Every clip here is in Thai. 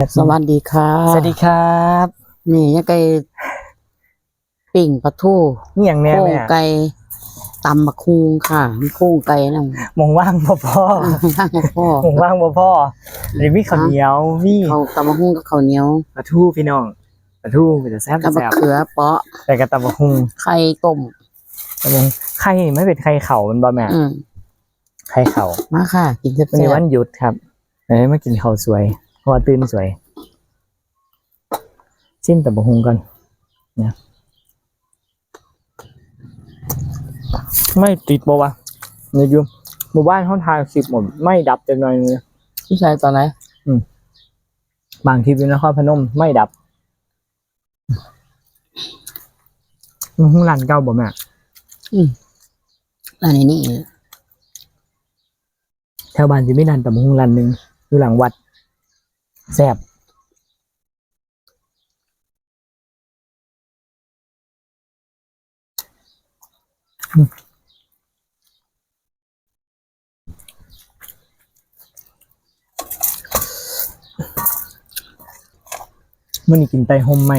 สวัสดีค่ะสวัสดีครับนี่ยังไก่ปิ่งปลาทูนี่อย่างแน่โค้งแม่ไก่ตำบักคุงค่ะมีโค้งไก่นะมองว่างพ่อพ่อข้างพ่อมองว่างพ่อพ่อหรือมีข้าวเหนียวมีเขาตำบักคุงกับข้าวเหนียวปลาทูพี่น้องปลาทูเป็นจะแซ่บกับบักแซ่บเขือเปาะแต่กระตับกหุงไข่ต้มแต่เป็นไข่ไม่เป็นไข่เข่ามันบ่แม่อืมไข่เข่ามาค่ะ กินแซ่วันนี้บวันหยุดครับเลยมากินข้าวสวยเพราะว่าตื่นสวยชิมตับกหุงก่อนเนี่ยไม่ติดบ่วะเนี่ยอยูหมู่บ้านเขาทางสิบหมดไม่ดับจังหน่อยเลยๆพี่ชายตอนไหนบางทีวิวนครพนมไม่ดับมันหุ้งรันเก้าบ่แม่อันนี้นี่แถวบ้านจะไม่ดันแต่มันหุ้งรันหนึ่งอยู่หลังวัด แซ่บอืมมื่อนี้กินไตห่มไหม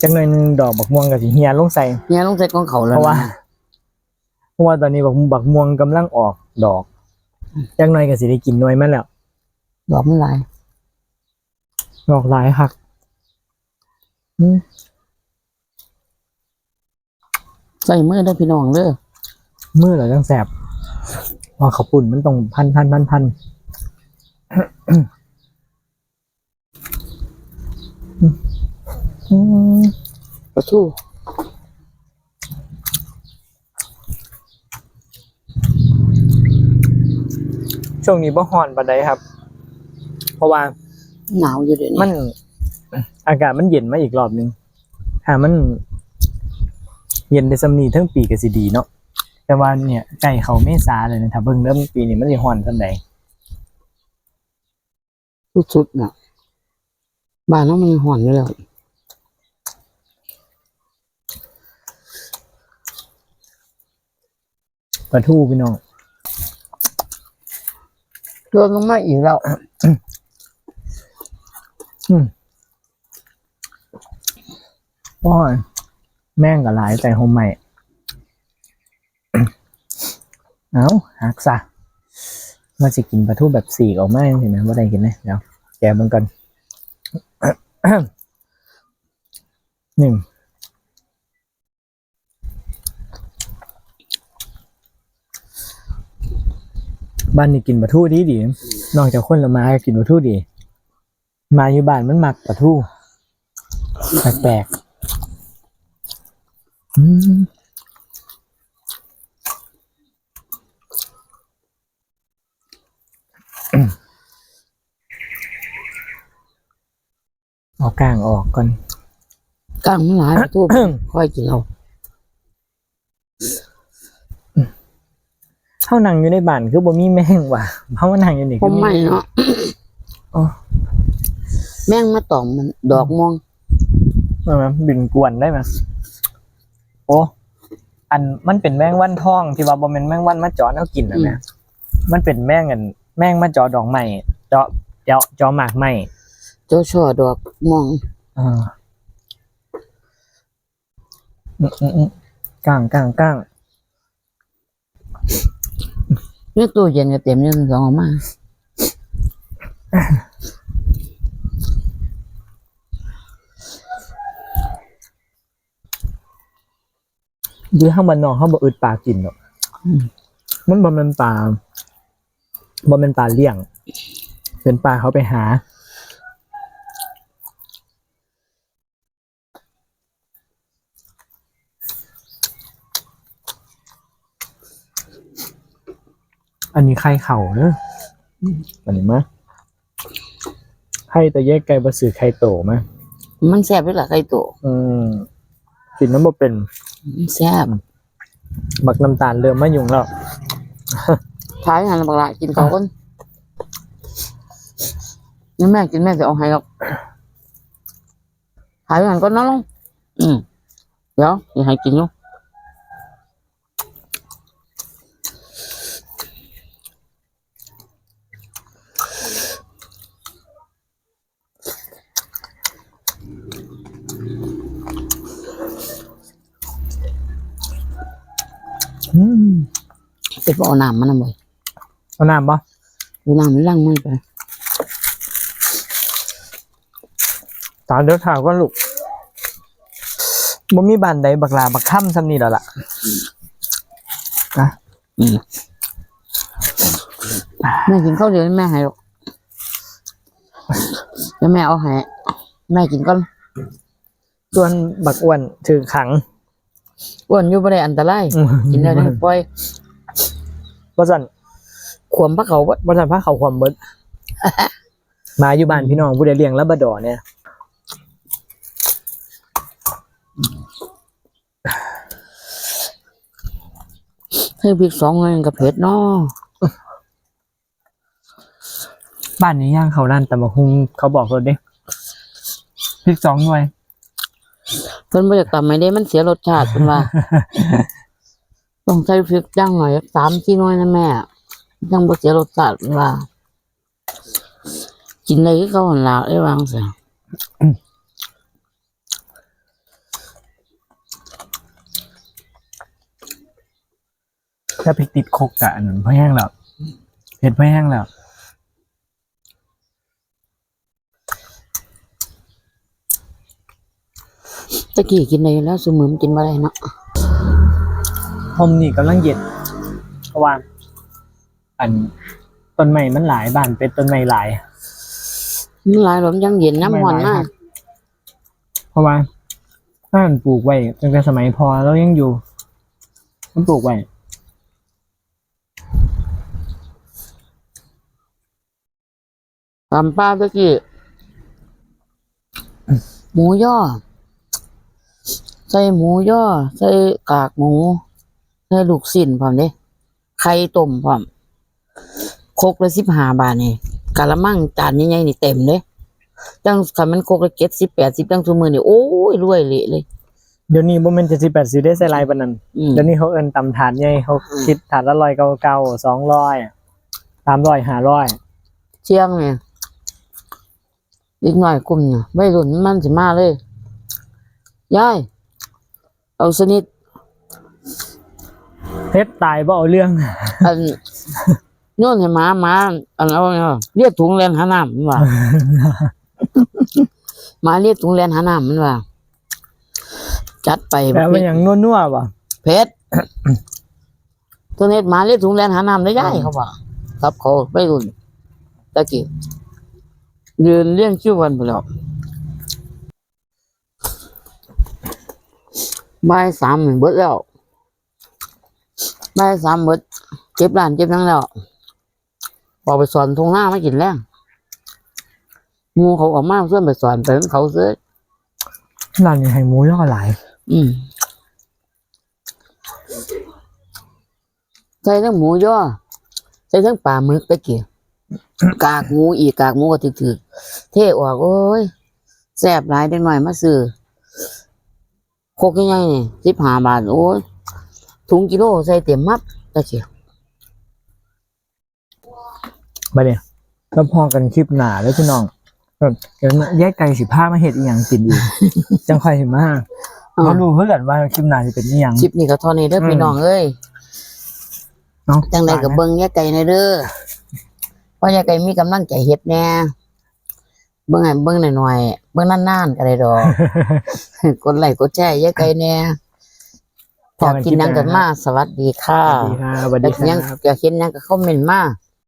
จักหน่อยหนึงดอกบักม่วงกับสีเฮียลงใส่ เนี่ยลงใส่กองเขาแล้วเพราะว่า นะเพราะว่าตอนนี้บักบักม่วงกำลังออกดอกจักหน่อยก็สิได้กินหน่วยมันแล้ว ดอกมันหลาย ดอกหลายคักอืมใส่มือได้อพี่น้องเด้อมือเหรอจังแสบว่าเขาวปุ่นมันต้องพันพันพันพันอืมปลาทูช่วงนี้บ่ฮ้อนปานใดครับ เพราะว่า หนาวอยู่เดี๋ยวนี้มัน อากาศมันเย็นมาอีกรอบหนึงถ้ามัน เย็นได้สำนีทั้งปีก็สิดีเนาะแต่ว่าเนี่ยใกล้เขาเมษาเลยนะถ้าเบิ่งเริ่มปีนี้มันสิฮ้อนซั่นใดสุดๆน่ะ บ้านเรามันห่อนอยู่แล้ว ปลาทูพี่น้องรวมลงมาอีกแล้ว อืมโอ้ยแม่งกับหลายแต่โฮมใหม่ เอาหักซะมาสิกินปลาทูแบบสีออกมาเห็นไหมว่าได้กินเลยเดี๋ยวแกมันก่อนหนึ่งบ้านนี่กินปลาทูดีดีนอกจากคนละมากกินปลาทูดี มาอยู่บ้านมันหมักปลาทูแปลกๆอืมเอากลางออกก่อนกลางมันหลายปลาทูค่อยกินเอาเท่านั่งอยู่ในบ้านคือบ่มีแมงว่ะเพราะว่านั่งอยู่นี่ผมไม่เนาะอ๋อ แม่งมาตอมมันดอกม่วงมาไหมบินกวนได้ไหมโอ้อันมันเป็นแมงวันทองที่ว่าบ่แม่นแมงวันมาเจาะแล้วกินนะแม่มันเป็นแมงกันแมงมาเจาะดอกไม้เจาะเจาะเจาะหมากไม้เจ้าช่อดอกม่วงอ่าอืมอืมอืมก้างก้างก้างนี่ตู้เย็นก็เต็มอยู่ทั้งสองออกมา หรือข้างบานนอกเขาบ่อึดปลากินหรอกอืมมันบ่แม่นปลาบ่แม่นปลาเลี้ยง เป็นปลาเขาไปหา อันนี้ไข่เข่าเนอะอันนี้มะไข่แต่แยกไก่บะสือไข่โตมะมันแซ่บด้วยล่ะไข่โตอืมกินน้ำบ่เป็นมัน แซ่บบักน้ำตาลเริ่มมายุ่งแล้วท้ายงานบักละกินเขาวกันนี่แม่กินแม่จะเอาให้หรอกท้ายงานก็น้องลงอืมเดี๋ยวอย่าให้กินลูก ไปเอาน้ำมันน่ะบ่เอาน้ำปะเอาน้ำมันล้างมือไปตอนเดี๋ยวถามก็ลูกบ่มีบ้านใดบักลาบักค่ำซ้ำนี่แล้วล่ะนะอืมแม่กินข้าวเดียวแม่ให้หรอกแล้วแม่เอาให้แม่กินก่อนส่วนบักอ้วนถือขังอ้วนอยู่บ่ได้อันตรายกินได้เลยปล่อย ว่าสั่นขวมพระเขาบ่ว่าสั่นพระเขาความเบิดมาอยู่บ้านพี่น้องผู้ใดเลี้ยงลับบดอเนี่ยให้พริกสองเงินกับเผ็ดเนาะบ้านนี้ย่างเขานั่นแต่มาหุงเขาบอกเราดิพริกสองหน่วยเพิ่นบ่อยากตำให้ได้มันเสียรสชาติเพิ่นว่า ต้องใช้พริกย่างหน่อยสามสี่หน่วยนะแม่ยังบ่เสียรสชาติเพิ่นว่ากินได้คือเขาหั่นล่ะได้วางซะถ้าพริกติดคกกะอันนั้นพอแห้งแล้วเผ็ดพอแห้งแล้วตะกี้กินได้อยู่แล้วซุมื้อมันกินบ่ได้เนาะ ผมนี่กำลังเย็นเพราะว่า อันต้นไม้มันหลายบ้านเป็นต้นไม้หลายมันหลายหรอกมันยังเย็นน้ำร้อนมาก เพราะว่าถ้ามันปลูกไว้ตั้งแต่สมัยพอแล้วยังอยู่มันปลูกไว้ตำปลาตะกี้หมูย่อ ใส่หมูย่อ ใส่กากหมู ใส่ลูกชิ้นพร้อมเด้ไข่ต้มพร้อมครกละ15บาทนี่กะละมังจานใหญ่ๆนี่เต็มเด้จังคันมันครกละ70 80จังซุมื้อนี่โอ้ยรวยเละเลย เดี๋ยวนี้บ่แม่น78สิได้ใส่หลายปานนั้นอืม เดี๋ยวนี้เขาเอิ้นตำถาดใหญ่เขาคิดถาดละ100เก่าๆ200 300 500เชียงเนี่ยอีกหน่อยกลุ่มเนี่ยไม่รุ่นมันสิมาเลยยายเอาสนิท เพชรตายบ่เอาเรื่อง อันโยนให้หมาหมาอันเอาเนี่ยเรียกถุงแลนหาน้ำมันว่าหมาเรียกถุงแลนหาน้ำมันว่า จัดไปแต่มันยังนัวๆบ่เพชรตัวเน็ตหมาเรียกถุงแลนหาน้ำได้ยายเขาว่าครับเขาไม่รุ่นตะกี้ยืนเลี้ยงชื่อวันไปแล้วบ่ายสามหนึ่งเบิดแล้ว บ่ายสามเบิดเก็บร้านเก็บทั้งแล้วออกไปสอนทงหน้าไม่กินแรงหมูเขาออกมาเพื่อนไปสอนไปนั้นเขาซื้อร้านนี้ให้หมูย่อหลาย อืมใส่ทั้งหมูย่อใส่ทั้งปลาหมึกตะเกียกากหมูอีกกากหมูก็ถึกๆเทออกโอ้ยแซ่บหลายได้หน่อยมาซื้อโคกยังไงนี่สิบห้าบาทโอ้ย ถุงกิโลใส่เต็มมัดตะเกียมาเนี่ยก็พอกันคลิปหนาแล้วพี่น้องเออเดี๋ยวแยกไก่สิผ้ามาเห็ดอีหยังกินอีกจังค่อยสิมาเขารู้เพื่อกันว่าคลิปหนาจะเป็นอีหยังคลิปนี้ก็เท่านี้เด้ออืมพี่น้องเอ้ยเนาะจังใดกับเบิ้งแยกไก่ในเด้อเพราะแยกไก่มีกำลังใจเฮ็ดแน่เบิ้งให้เบิ้งหน่อยๆเบิ้งนานๆก็ได้ดอกกดไลค์กดแชร์แยกไก่แน่ อยากกินหยังกันมาสวัสดีค่ะสวัสดีครับสวัสอดียากคหยังรับอยากเห็นหยังก็คอมเมนต์มา